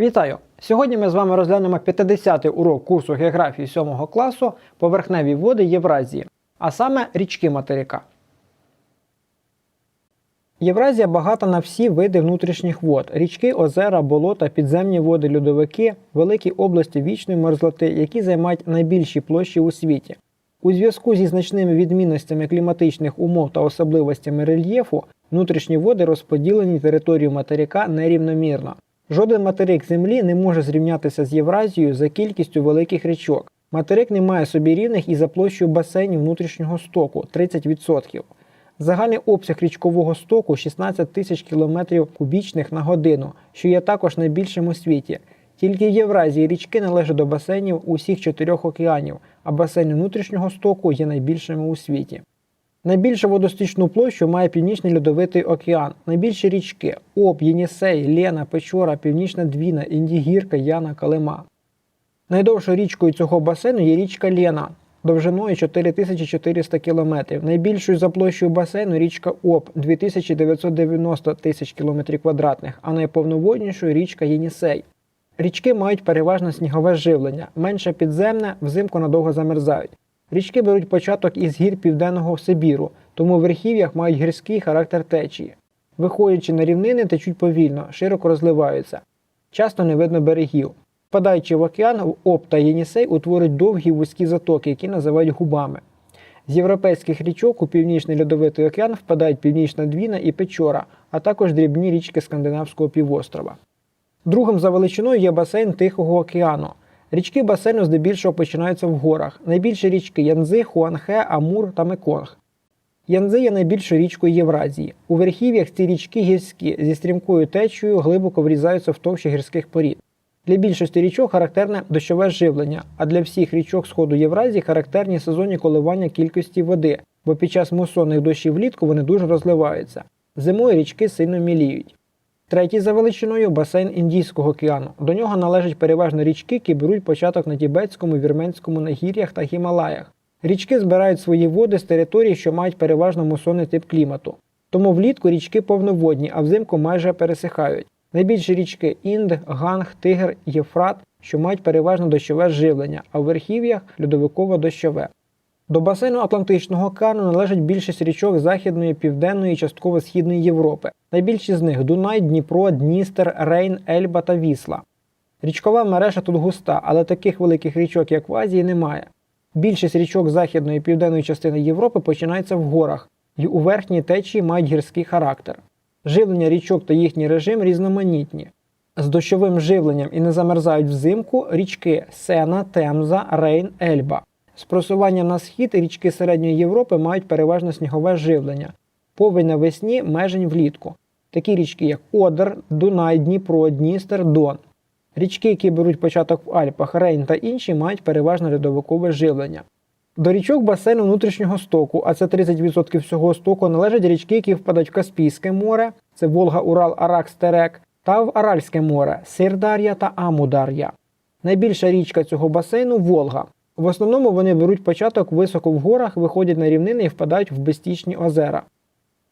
Вітаю! Сьогодні ми з вами розглянемо 50-й урок курсу географії 7 класу поверхневі води Євразії, а саме річки материка. Євразія багата на всі види внутрішніх вод: річки, озера, болота, підземні води, льодовики, великі області вічної мерзлоти, які займають найбільші площі у світі. У зв'язку зі значними відмінностями кліматичних умов та особливостями рельєфу, внутрішні води розподілені територію материка нерівномірно. Жоден материк Землі не може зрівнятися з Євразією за кількістю великих річок. Материк не має собі рівних і за площею басейнів внутрішнього стоку 30%. Загальний обсяг річкового стоку 16 тисяч кілометрів кубічних на годину, що є також найбільшим у світі. Тільки в Євразії річки належать до басейнів усіх чотирьох океанів, а басейни внутрішнього стоку є найбільшими у світі. Найбільшу водостічну площу має Північний Льодовитий океан. Найбільші річки Обь, Єнісей, Лена, Печора, Північна Двіна, Індігірка, Яна, Калима. Найдовшою річкою цього басейну є річка Лена довжиною 4400 км. Найбільшою за площею басейну річка Обь 2990 тисяч км квадратних, а найповноводнішою річка Єнісей. Річки мають переважно снігове живлення, менше підземне, взимку надовго замерзають. Річки беруть початок із гір Південного Сибіру, тому в верхів'ях мають гірський характер течії. Виходячи на рівнини, течуть повільно, широко розливаються. Часто не видно берегів. Впадаючи в океан, Об та Єнісей утворюють довгі вузькі затоки, які називають губами. З європейських річок у північний льодовитий океан впадають Північна Двіна і Печора, а також дрібні річки Скандинавського півострова. Другим за величиною є басейн Тихого океану. Річки басейну здебільшого починаються в горах. Найбільші річки Янзи, Хуанхе, Амур та Меконг. Янзи є найбільшою річкою Євразії. У верхів'ях ці річки гірські зі стрімкою течією глибоко врізаються в товщі гірських порід. Для більшості річок характерне дощове живлення, а для всіх річок Сходу Євразії характерні сезонні коливання кількості води, бо під час мусонних дощів влітку вони дуже розливаються. Зимою річки сильно міліють. Третій за величиною басейн Індійського океану. До нього належать переважно річки, які беруть початок на Тібетському, Вірменському нагір'ях та Гімалаях. Річки збирають свої води з територій, що мають переважно мусонний тип клімату. Тому влітку річки повноводні, а взимку майже пересихають. Найбільші річки Інд, Ганг, Тигр, Єфрат, що мають переважно дощове живлення, а в верхів'ях льодовиково-дощове. До басейну Атлантичного океану належить більшість річок Західної, Південної і частково Східної Європи. Найбільші з них Дунай, Дніпро, Дністер, Рейн, Ельба та Вісла. Річкова мережа тут густа, але таких великих річок, як в Азії, немає. Більшість річок Західної і Південної частини Європи починається в горах, і у верхній течії мають гірський характер. Живлення річок та їхній режим різноманітні. З дощовим живленням і не замерзають взимку річки Сена, Темза, Рейн, Ельба. З просуванням на схід річки Середньої Європи мають переважно снігове живлення, повень навесні, межень влітку. Такі річки, як Одер, Дунай, Дніпро, Дністер, Дон. Річки, які беруть початок в Альпах, Рейн та інші, мають переважно льодовикове живлення. До річок басейну внутрішнього стоку, а це 30% всього стоку, належать річки, які впадають в Каспійське море, це Волга, Урал, Аракс, Терек, та в Аральське море Сирдар'я та Амудар'я. Найбільша річка цього басейну Волга. В основному вони беруть початок високо в горах, виходять на рівнини і впадають в безстічні озера.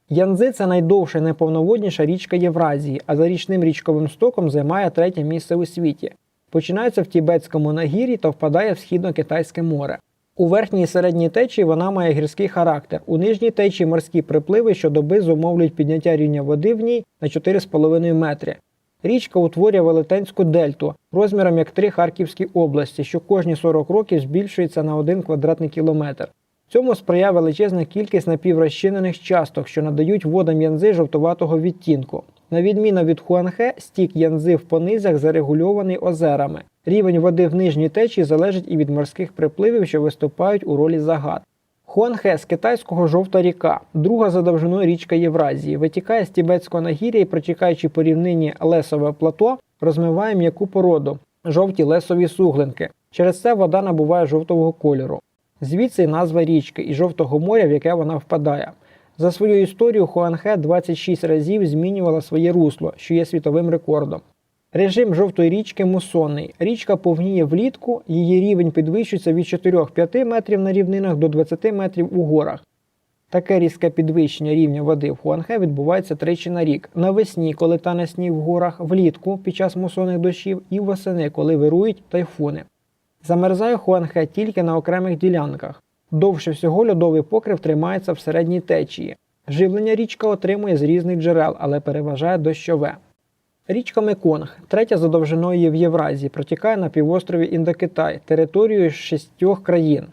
Янзи це найдовша і найповноводніша річка Євразії, а за річним річковим стоком займає третє місце у світі. Починається в Тібетському нагір'ї та впадає в східно-китайське море. У верхній і середній течії вона має гірський характер. У нижній течії морські припливи щодоби зумовлюють підняття рівня води в ній на 4,5 метри. Річка утворює велетенську дельту розміром як три Харківські області, що кожні 40 років збільшується на 1 квадратний кілометр. Цьому сприяє величезна кількість напіврозчинених часток, що надають водам янзи жовтуватого відтінку. На відміну від Хуанхе, стік янзи в понизях зарегульований озерами. Рівень води в нижній течії залежить і від морських припливів, що виступають у ролі загад. Хуанхе з китайського жовта ріка, друга за довжиною річка Євразії, витікає з тібетського нагір'я і, протікаючи по рівнині лесове плато, розмиває м'яку породу, жовті лесові суглинки. Через це вода набуває жовтого кольору. Звідси назва річки і жовтого моря, в яке вона впадає. За свою історію Хуанхе 26 разів змінювала своє русло, що є світовим рекордом. Режим жовтої річки мусонний. Річка повніє влітку, її рівень підвищується від 4-5 метрів на рівнинах до 20 метрів у горах. Таке різке підвищення рівня води в Хуанхе відбувається тричі на рік: навесні, коли тане сніг в горах, влітку під час мусонних дощів, і восени, коли вирують тайфуни. Замерзає Хуанхе тільки на окремих ділянках. Довше всього льодовий покрив тримається в середній течії. Живлення річка отримує з різних джерел, але переважає дощове. Річка Меконг, третя за довжиною в Євразії, протікає на півострові Індокитай, територією шістьох країн.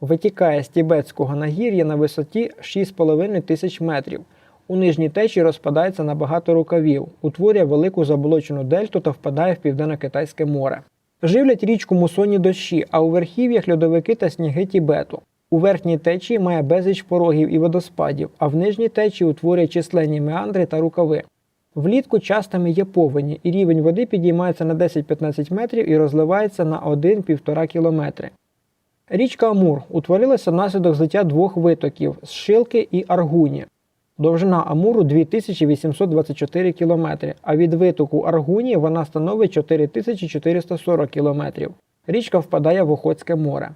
Витікає з Тібетського нагір'я на висоті 6,5 тисяч метрів. У нижній течії розпадається на багато рукавів, утворює велику заболочену дельту та впадає в південно-китайське море. Живлять річку мусонні дощі, а у верхів'ях льодовики та сніги Тібету. У верхній течії має безліч порогів і водоспадів, а в нижній течії утворює численні меандри та рукави. Влітку частими є повені, і рівень води підіймається на 10-15 метрів і розливається на 1-1,5 кілометри. Річка Амур утворилася внаслідок злиття двох витоків з Шилки і Аргуні. Довжина Амуру 2824 км, а від витоку Аргуні вона становить 4440 км. Річка впадає в Охотське море.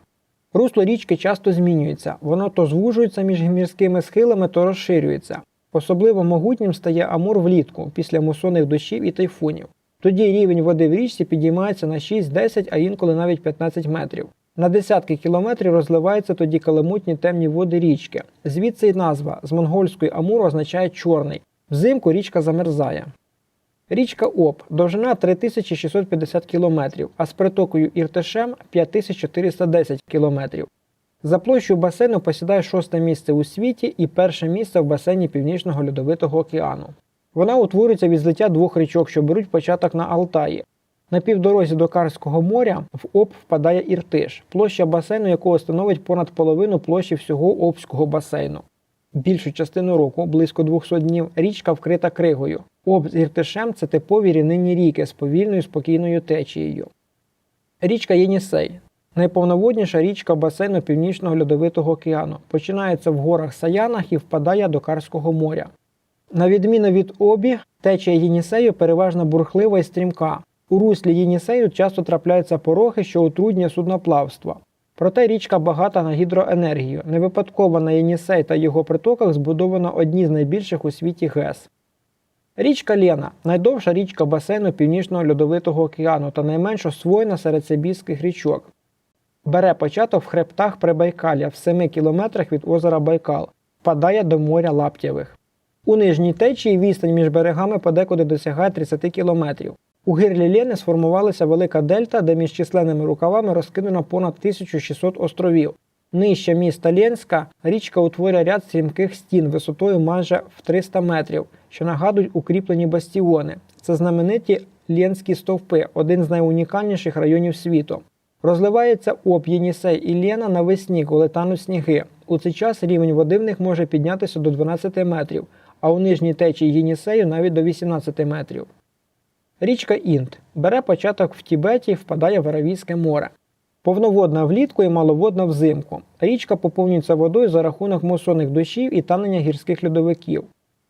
Русло річки часто змінюється, воно то звужується між гірськими схилами, то розширюється. Особливо могутнім стає Амур влітку після мусонних дощів і тайфунів. Тоді рівень води в річці підіймається на 6-10, а інколи навіть 15 метрів. На десятки кілометрів розливаються тоді каламутні темні води річки. Звідси й назва з монгольської Амур означає чорний. Взимку річка замерзає. Річка Об довжина 3650 км, а з притокою Іртешем 5410 км. За площею басейну посідає шосте місце у світі і перше місце в басейні Північного льодовитого океану. Вона утворюється від злиття двох річок, що беруть початок на Алтаї. На півдорозі до Карського моря в Об впадає Іртиш, площа басейну якого становить понад половину площі всього Обського басейну. Більшу частину року, близько 200 днів, річка вкрита кригою. Об з Іртишем це типові рівнинні ріки з повільною спокійною течією. Річка Єнісей найповноводніша річка басейну Північного льодовитого океану. Починається в горах Саянах і впадає до Карського моря. На відміну від обі, течія Єнісею переважно бурхлива і стрімка. У руслі Єнісею часто трапляються порохи, що утруднює судноплавство. Проте річка багата на гідроенергію. Не випадково на Єнісей та його притоках збудовано одні з найбільших у світі ГЕС. Річка Лена найдовша річка басейну Північного льодовитого океану та найменш освоєна серед сибірських річок. Бере початок в хребтах Прибайкалля в 7 кілометрах від озера Байкал, впадає до моря Лаптєвих. У нижній течії відстань між берегами подекуди досягає 30 кілометрів. У гирлі Лени сформувалася велика дельта, де між численними рукавами розкидано понад 1600 островів. Нижче міста Ленська річка утворює ряд стрімких стін висотою майже в 300 метрів, що нагадують укріплені бастіони. Це знамениті Ленські стовпи, один з найунікальніших районів світу. Розливається Об, Єнісей і Лена навесні, коли тануть сніги. У цей час рівень води в них може піднятися до 12 метрів, а у нижній течії Єнісею навіть до 18 метрів. Річка Інт бере початок в Тібеті і впадає в Аравійське море. Повноводна влітку і маловодна взимку. Річка поповнюється водою за рахунок мусонних дощів і танення гірських льодовиків.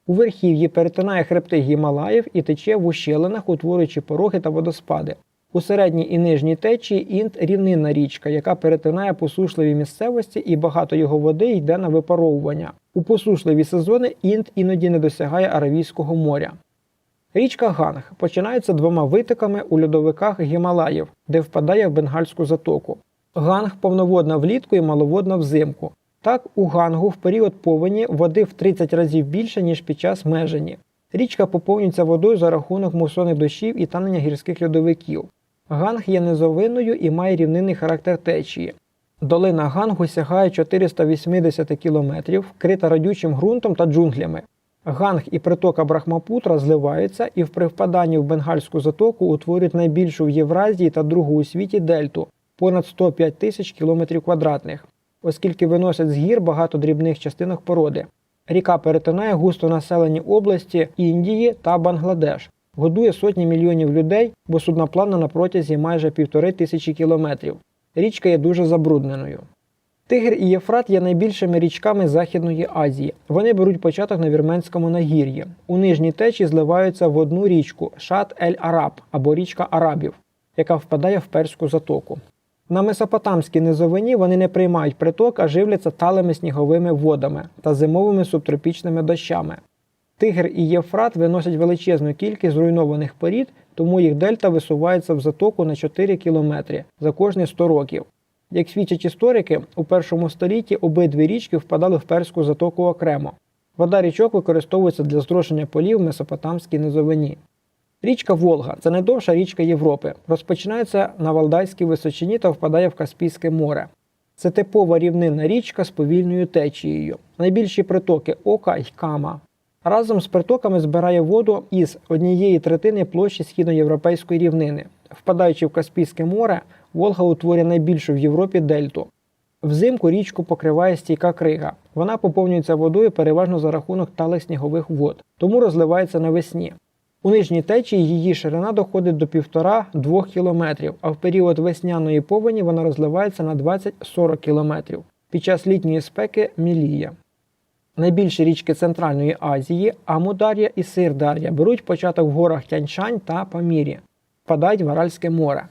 У верхів'ї перетинає хребти Гімалаїв і тече в ущелинах, утворюючи пороги та водоспади. У середній і нижній течії Інт рівнинна річка, яка перетинає посушливі місцевості, і багато його води йде на випаровування. У посушливі сезони Інт іноді не досягає Аравійського моря. Річка Ганг починається двома витоками у льодовиках Гімалаїв, де впадає в Бенгальську затоку. Ганг повноводна влітку і маловодна взимку. Так, у Гангу в період повені води в 30 разів більше, ніж під час межені. Річка поповнюється водою за рахунок мусонних дощів і танення гірських льодовиків. Ганг є низовинною і має рівнинний характер течії. Долина Гангу сягає 480 км, вкрита радючим ґрунтом та джунглями. Ганг і притока Брахмапутра зливаються і в привпаданні в Бенгальську затоку утворюють найбільшу в Євразії та другу у світі дельту понад 105 тисяч кілометрів квадратних, оскільки виносять з гір багато дрібних частинок породи. Ріка перетинає густонаселені області Індії та Бангладеш, годує сотні мільйонів людей, бо судноплавна на протязі майже півтори тисячі кілометрів. Річка є дуже забрудненою. Тигр і Єфрат є найбільшими річками Західної Азії. Вони беруть початок на Вірменському нагір'ї. У нижній течі зливаються в одну річку Шат Ель Араб або річка Арабів, яка впадає в Перську затоку. На Месопотамській низовині вони не приймають приток, а живляться талими сніговими водами та зимовими субтропічними дощами. Тигр і Євфрат виносять величезну кількість зруйнованих порід, тому їх дельта висувається в затоку на 4 кілометри за кожні 100 років. Як свідчать історики, у першому столітті обидві річки впадали в перську затоку окремо. Вода річок використовується для зрошення полів в Месопотамській низовині. Річка Волга це найдовша річка Європи. Розпочинається на Валдайській височині та впадає в Каспійське море. Це типова рівнинна річка з повільною течією. Найбільші притоки Ока й Кама. Разом з притоками збирає воду із однієї третини площі східноєвропейської рівнини. Впадаючи в Каспійське море, Волга утворює найбільшу в Європі дельту. Взимку річку покриває стійка крига. Вона поповнюється водою переважно за рахунок талих снігових вод, тому розливається навесні. У нижній течії її ширина доходить до 1,5-2 км, а в період весняної повені вона розливається на 20-40 км. Під час літньої спеки міліє. Найбільші річки Центральної Азії Амудар'я і Сирдар'я беруть початок в горах Тяньшань та Памірі, впадають в Аральське море.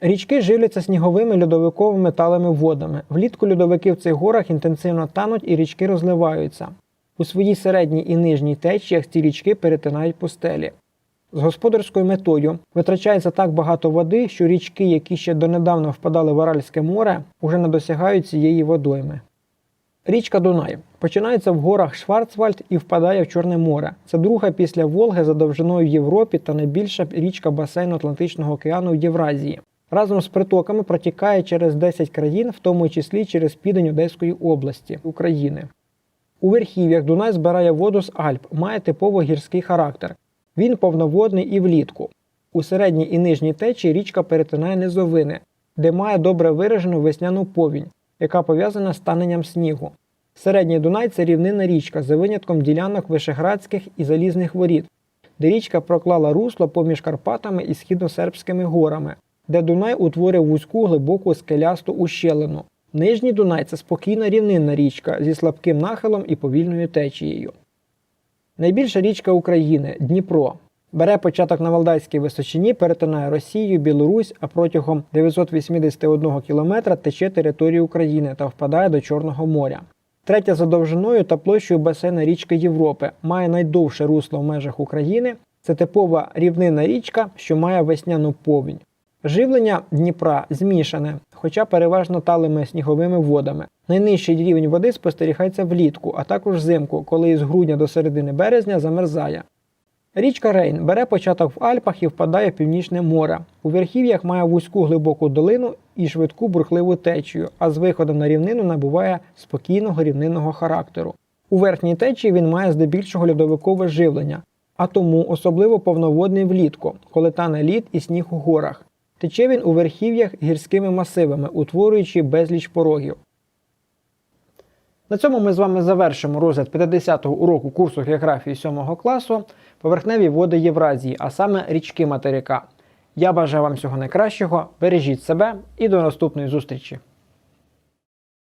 Річки живляться сніговими льодовиковими талими водами. Влітку льодовики в цих горах інтенсивно тануть і річки розливаються. У своїй середній і нижній течіях ці річки перетинають пустелі. З господарською метою витрачається так багато води, що річки, які ще донедавна впадали в Аральське море, уже не досягають цієї водойми. Річка Дунай починається в горах Шварцвальд і впадає в Чорне море. Це друга після Волги за довжиною в Європі та найбільша річка басейну Атлантичного океану в Євразії. Разом з притоками протікає через 10 країн, в тому числі через південь Одеської області України. У верхів'ях Дунай збирає воду з Альп, має типово гірський характер. Він повноводний і влітку. У середній і нижній течії річка перетинає низовини, де має добре виражену весняну повінь, яка пов'язана з таненням снігу. Середній Дунай це рівнинна річка за винятком ділянок Вишеградських і Залізних воріт, де річка проклала русло поміж Карпатами і східносербськими горами, де Дунай утворив вузьку глибоку скелясту ущелину. Нижній Дунай це спокійна рівнинна річка зі слабким нахилом і повільною течією. Найбільша річка України Дніпро. Бере початок на Валдайській височині, перетинає Росію, Білорусь, а протягом 981 кілометра тече територію України та впадає до Чорного моря. Третя за довжиною та площею басейна річки Європи має найдовше русло в межах України. Це типова рівнинна річка, що має весняну повінь. Живлення Дніпра змішане, хоча переважно талими сніговими водами. Найнижчий рівень води спостерігається влітку, а також взимку, коли із грудня до середини березня замерзає. Річка Рейн бере початок в Альпах і впадає в північне море. У верхів'ях має вузьку глибоку долину і швидку бурхливу течію, а з виходом на рівнину набуває спокійного рівнинного характеру. У верхній течії він має здебільшого льодовикове живлення, а тому особливо повноводний влітку, коли тане лід і сніг у горах. Тече він у верхів'ях гірськими масивами, утворюючи безліч порогів. На цьому ми з вами завершимо розгляд 50-го уроку курсу географії 7 класу поверхневі води Євразії, а саме річки материка. Я бажаю вам всього найкращого, бережіть себе і до наступної зустрічі!